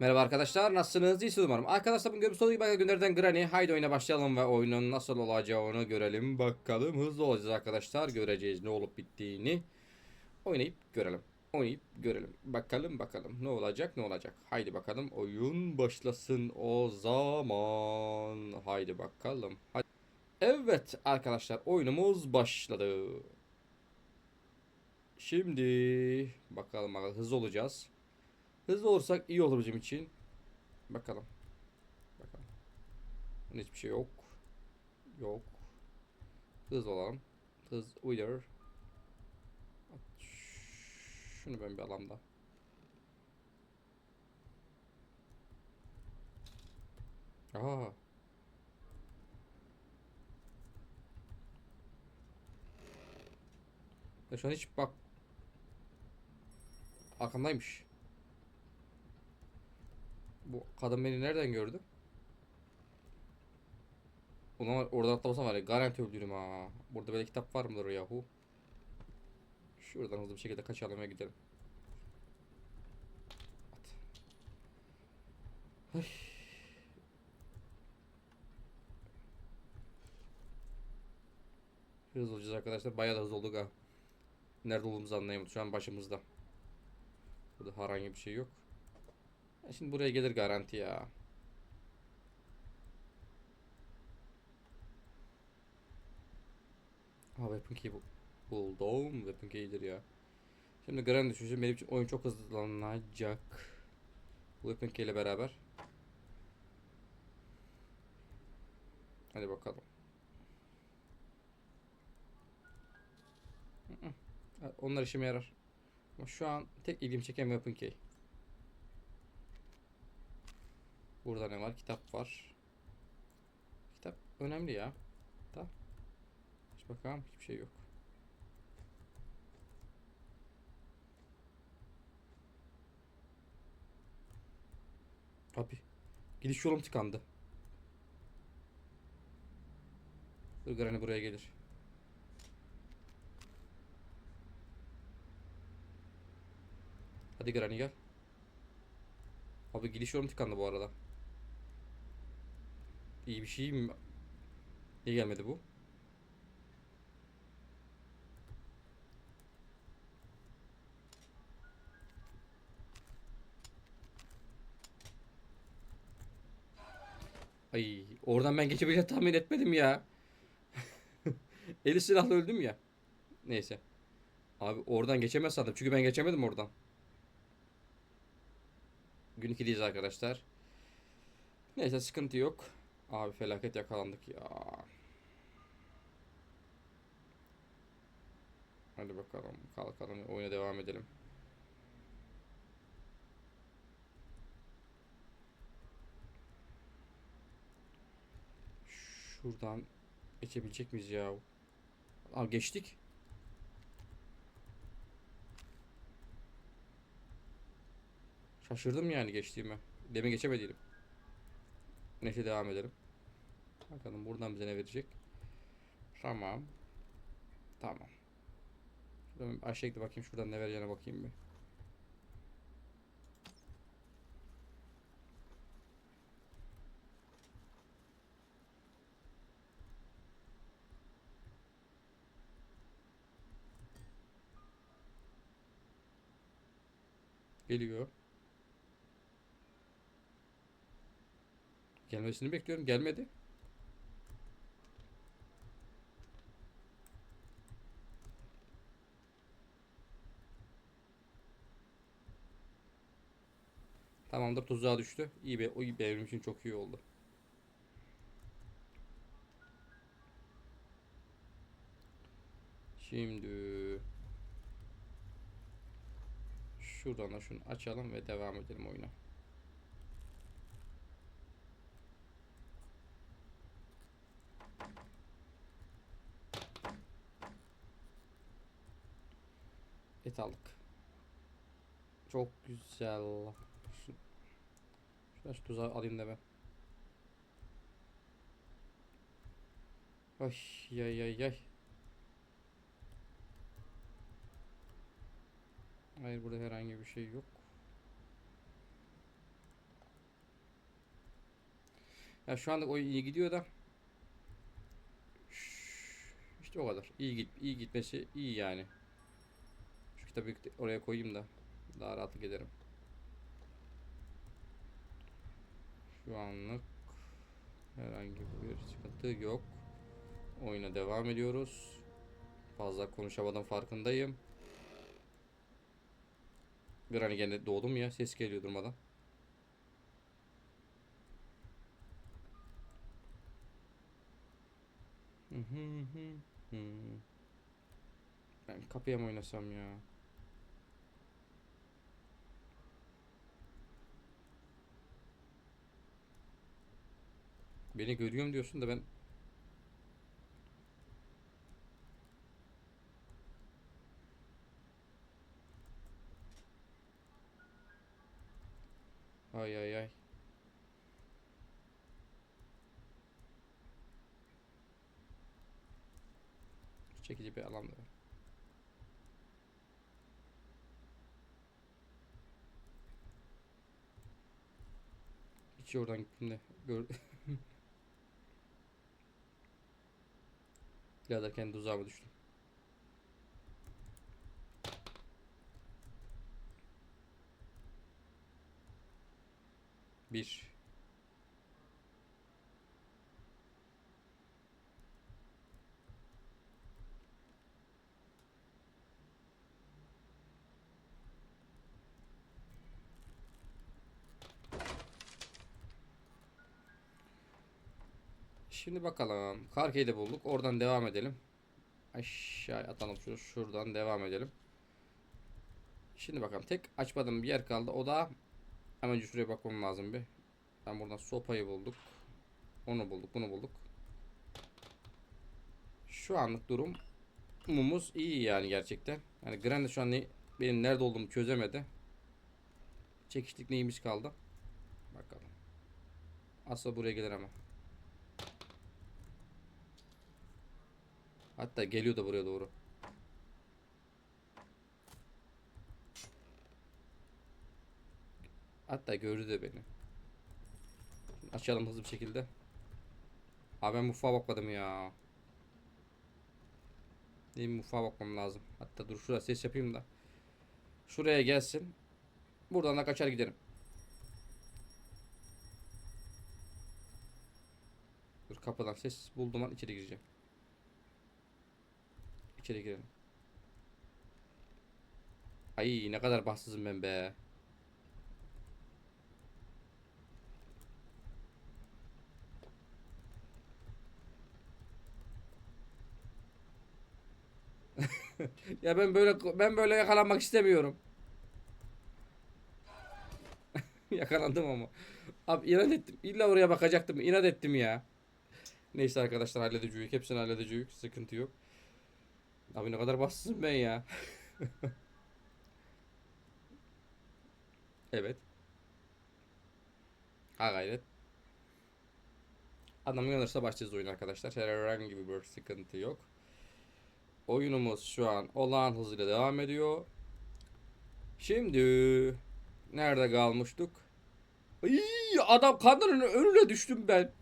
Merhaba arkadaşlar nasılsınız? İyisiniz umarım. Arkadaşlar bugün görmüş olduğunuz gibi günlerden Granny. Haydi oyuna başlayalım ve oyunun nasıl olacağını görelim. Bakalım hızlı olacağız arkadaşlar. Göreceğiz ne olup bittiğini. Oynayıp görelim. Oynayıp görelim. Bakalım bakalım ne olacak ne olacak. Haydi bakalım oyun başlasın o zaman. Haydi bakalım. Haydi. Evet arkadaşlar oyunumuz başladı. Şimdi bakalım hızlı olacağız. Hızlı olursak iyi olur bizim için. Bakalım. Bakalım. Bunun hiçbir şey yok. Yok. Hızlı olalım. Hız uyar. Şunu ben bir alayım da. Aa. Ya şu an hiç bak. Arkamdaymış. Bu kadın beni nereden gördü? Ulan oradan atlamasam var ya garanti öldürürüm ha. Burada böyle kitap var mıdır yahu? Şuradan hızlı bir şekilde kaçalım ve gidelim. At. Ay. Hızlı olacağız arkadaşlar. Bayağı da hızlı olduk ha. Nerede olduğumuzu anlayamadım. Şu an başımızda. Burada herhangi bir şey yok. Şimdi buraya gelir garanti ya. Ha weapon key bu. Buldum. Weapon key'dir ya. Şimdi Grand düşüşü benim için oyun çok hızlanacak. Bu weapon key ile beraber. Hadi bakalım. Onlar işime yarar. Ama şu an tek ilgimi çeken weapon key. Burada ne var? Kitap var. Kitap önemli ya. Da. Hiç bakalım hiçbir şey yok. Abi gidiş yolum tıkandı. Dur Granny buraya gelir. Hadi Granny gel. Abi gidiş yolum tıkandı bu arada. İyi bir şey mi? Niye gelmedi bu? Ay oradan ben geçebileceğimi tahmin etmedim ya. Eli silahla öldüm ya. Neyse. Abi oradan geçemez sandım. Çünkü ben geçemedim oradan. Gün 2'deyiz arkadaşlar. Neyse sıkıntı yok. Abi felaket yakalandık ya. Hadi bakalım kalkalım oyuna devam edelim. Şuradan geçebilecek miyiz ya? Aa geçtik. Şaşırdım yani geçtiğime. Demin geçemediydim. Neyse devam edelim. Bakalım buradan bize ne verecek. Tamam. Tamam. Şuradan bir aşağı gidip bakayım şuradan ne vereceğine bakayım bir. Geliyor. Gelmesini bekliyorum. Gelmedi. Tamamdır tuzağa düştü. İyi be, o iyi benim için çok iyi oldu. Şimdi şuradan da şunu açalım ve devam edelim oyuna. Et aldık. Çok güzel. Şu, şuradan şu tuzağı alayım ben. Ay yay yay yay. Hayır burada herhangi bir şey yok. Ya şu anda oyun iyi gidiyor da. İşte o kadar. İyi git iyi gitmesi iyi yani. Şu kitabı oraya koyayım da daha rahat giderim. Şu anlık herhangi bir sıkıntı yok. Oyuna devam ediyoruz. Fazla konuşamadım farkındayım. Granny gene doğdum ya ses geliyor durmadan. Ben kapıya mı oynasam ya? Beni görüyorum diyorsun da ben Ay ay ay. Çekici bir alan var. Hiç oradan gittim de gör. Birader kendi tuzağıma düştüm. Bir. Şimdi bakalım. Karkeyi de bulduk. Oradan devam edelim. Aşağı atalım şunu. Şuradan devam edelim. Şimdi bakalım. Tek açmadığım bir yer kaldı. O da hemen şuraya bakmam lazım bir. Ben buradan sopayı bulduk. Onu bulduk. Bunu bulduk. Şu anlık durum mumuz iyi yani gerçekten. Yani Grande şu an ne, benim nerede olduğumu çözemedi. Çekiştik neyimiz kaldı. Bakalım. Asla buraya gelir ama. Hatta geliyor da buraya doğru. Hatta gördü de beni. Açalım hızlı bir şekilde. Abi ben mutfağa bakmadım ya. Değil mutfağa bakmam lazım. Hatta dur şuraya ses yapayım da. Şuraya gelsin. Buradan da kaçar giderim. Dur kapıdan ses buldum an içeri gireceğim. İçeri girelim. Ay ne kadar bahtsızım ben be. ya ben böyle ben böyle yakalanmak istemiyorum. Yakalandım ama. Abi inat ettim. İlla oraya bakacaktım. İnat ettim ya. Neyse arkadaşlar halledeceğiz. Hepsini halledeceğiz. Sıkıntı yok. Abi ne kadar bassızım ben ya. evet. Ha gayret. Adam uyanırsa başlayacağız oyun arkadaşlar. Herhangi bir sıkıntı yok. Oyunumuz şu an olağan hızıyla devam ediyor. Şimdi nerede kalmıştık? Ay, adam kadının önüne düştüm ben.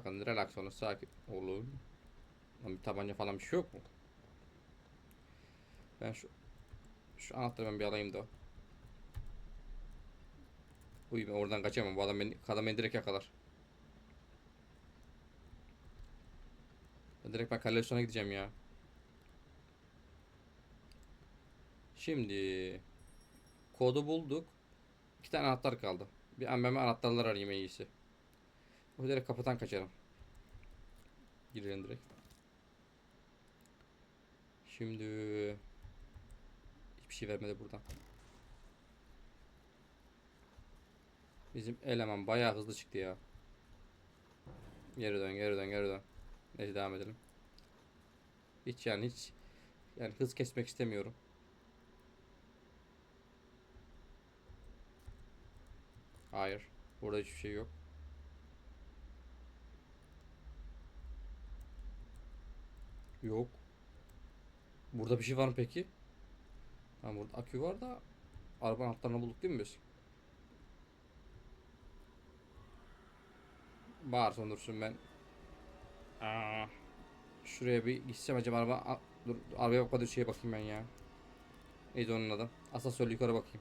Bakın relax olun sakin olun. Lan bir tabanca falan bir şey yok mu? Ben şu şu anahtarı ben bir alayım da. Uy ben oradan kaçamam. Bu adam beni, adam beni direkt yakalar. Ben direkt ben kalorisyona gideceğim ya. Şimdi kodu bulduk. İki tane anahtar kaldı. Bir an ben anahtarlar arayayım en iyisi. O direkt kapıdan kaçarım. Girelim direkt. Şimdi hiçbir şey vermedi buradan. Bizim eleman bayağı hızlı çıktı ya. Geri dön, geri dön, geri dön. Neyse devam edelim. Hiç yani hiç yani hız kesmek istemiyorum. Hayır. Burada hiçbir şey yok. Yok. Burada bir şey var mı peki? Tamam burada akü var da Arabanın altlarını bulduk değil mi biz? Bağır sondursun ben. Aa, şuraya bir gitsem acaba araba... Dur arabaya bakmadan şeye bakayım ben ya. Neydi onun adı? Asansörlü yukarı bakayım.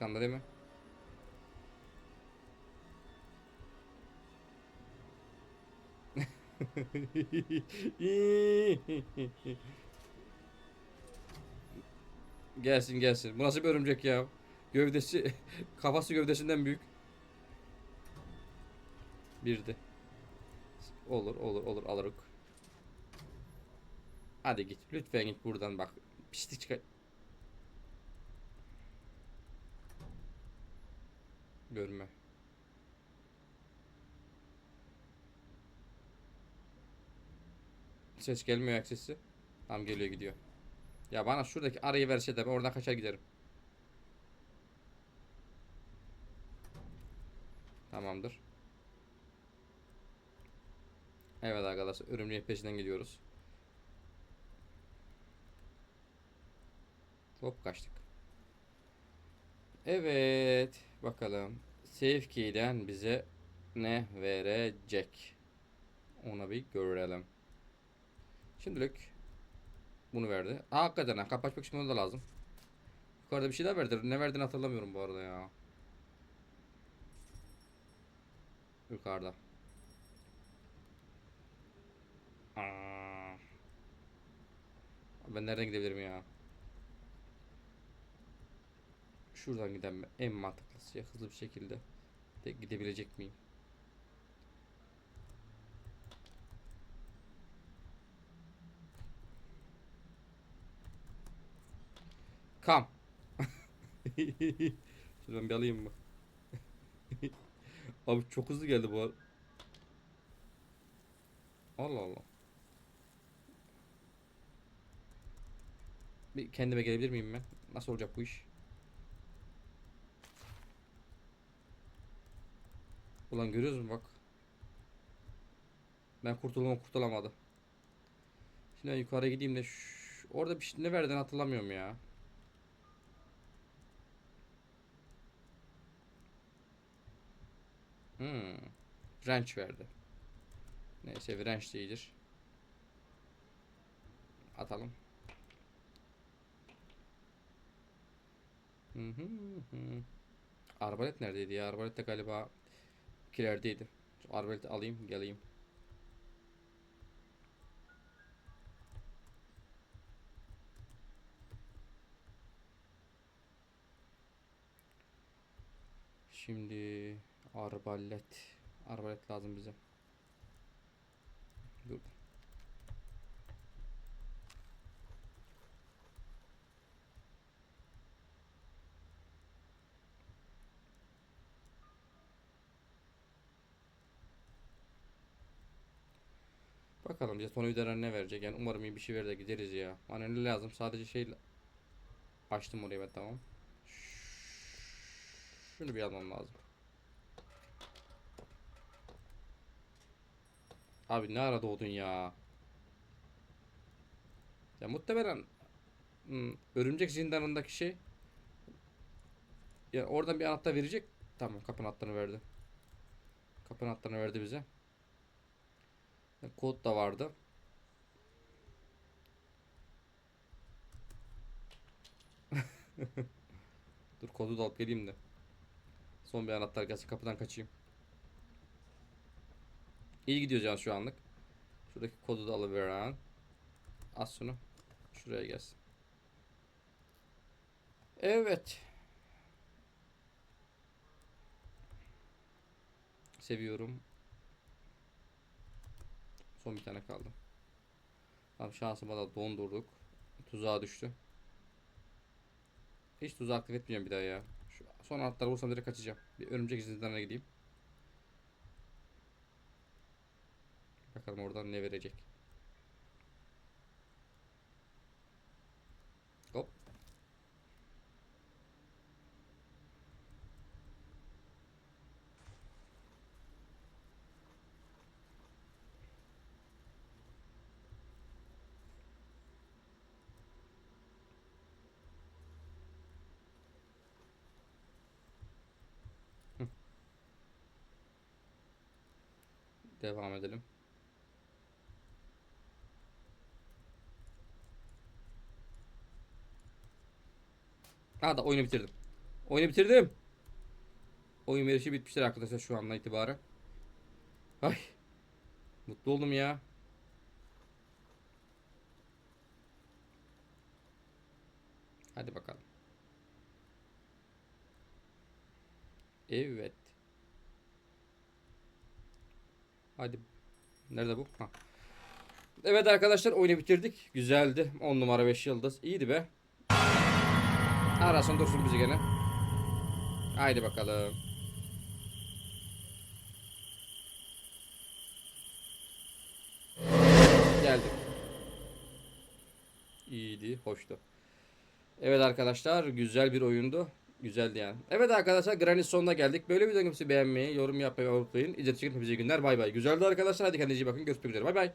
Arkanda değil mi? gelsin gelsin. Bu nasıl bir örümcek ya? Gövdesi kafası gövdesinden büyük. Birdi. Olur olur olur alırık. Hadi git. Lütfen git buradan bak. Pislik çıkar. Görme. Ses gelmiyor ayak sesi. Tam geliyor gidiyor. Ya bana şuradaki arayı verse de ben oradan kaçar giderim. Tamamdır. Evet arkadaşlar örümceğin peşinden gidiyoruz. Hop kaçtık. Evet. Bakalım. Save key'den bize ne verecek? Ona bir görelim. Şimdilik bunu verdi. Aa, hakikaten ha. Kapı açmak için da lazım. Yukarıda bir şey daha verdi. Ne verdiğini hatırlamıyorum bu arada ya. Yukarıda. Aa. Ben nereden gidebilirim ya? Şuradan giden en mantıklısı ya hızlı bir şekilde de gidebilecek miyim? Kam. Şuradan bir alayım mı? Abi çok hızlı geldi bu. ar- Allah Allah. Bir kendime gelebilir miyim ben? Nasıl olacak bu iş? Ulan görüyoruz mu bak. Ben kurtulmam kurtulamadı. Şimdi ben yukarı gideyim de şu- orada bir şey ne verdiğini hatırlamıyorum ya. Hmm. Wrench verdi. Neyse wrench de iyidir. Atalım. Hı hı hı. Arbalet neredeydi ya? Arbalet de galiba kilerdeydi. Şu alayım geleyim. Şimdi arbalet. Arbalet lazım bize. Dur. Bakalım bize sonu ödenen ne verecek. Yani umarım iyi bir şey verir de gideriz ya. Bana ne lazım? Sadece şey açtım orayı ben tamam. Şunu bir almam lazım. Abi ne ara doğdun ya? Ya muhtemelen hmm, örümcek zindanındaki şey ya oradan bir anahtar verecek. Tamam kapı anahtarını verdi. Kapı anahtarını verdi bize. Kod da vardı. Dur kodu da alıp geleyim de. Son bir anahtar gelse kapıdan kaçayım. İyi gidiyoruz yani şu anlık. Şuradaki kodu da alıveren. Az şunu. Şuraya gelsin. Evet. Seviyorum. Son bir tane kaldı. Tamam şansıma da dondurduk. Tuzağa düştü. Hiç tuzağı aktif etmeyeceğim bir daha ya. Şu son anahtarı bulursam direkt kaçacağım. Bir örümcek zindanına gideyim. Bakalım oradan ne verecek. Hop. Devam edelim. Ha da oyunu bitirdim. Oyunu bitirdim. Oyun verişi bitmiştir arkadaşlar şu andan itibaren. Ay. Mutlu oldum ya. Hadi bakalım. Evet. Hadi. Nerede bu? Ha. Evet arkadaşlar oyunu bitirdik. Güzeldi. 10 numara 5 yıldız. İyiydi be. Arasın dursun bizi gene. Haydi bakalım. Geldik. İyiydi, hoştu. Evet arkadaşlar, güzel bir oyundu. Güzeldi yani. Evet arkadaşlar, Granny sonuna geldik. Böyle videomuzu beğenmeyi, yorum yapmayı unutmayın. İzlediğiniz için hepinize iyi günler. Bay bay. Güzeldi arkadaşlar. Hadi kendinize iyi bakın. Görüşmek üzere. Bay bay.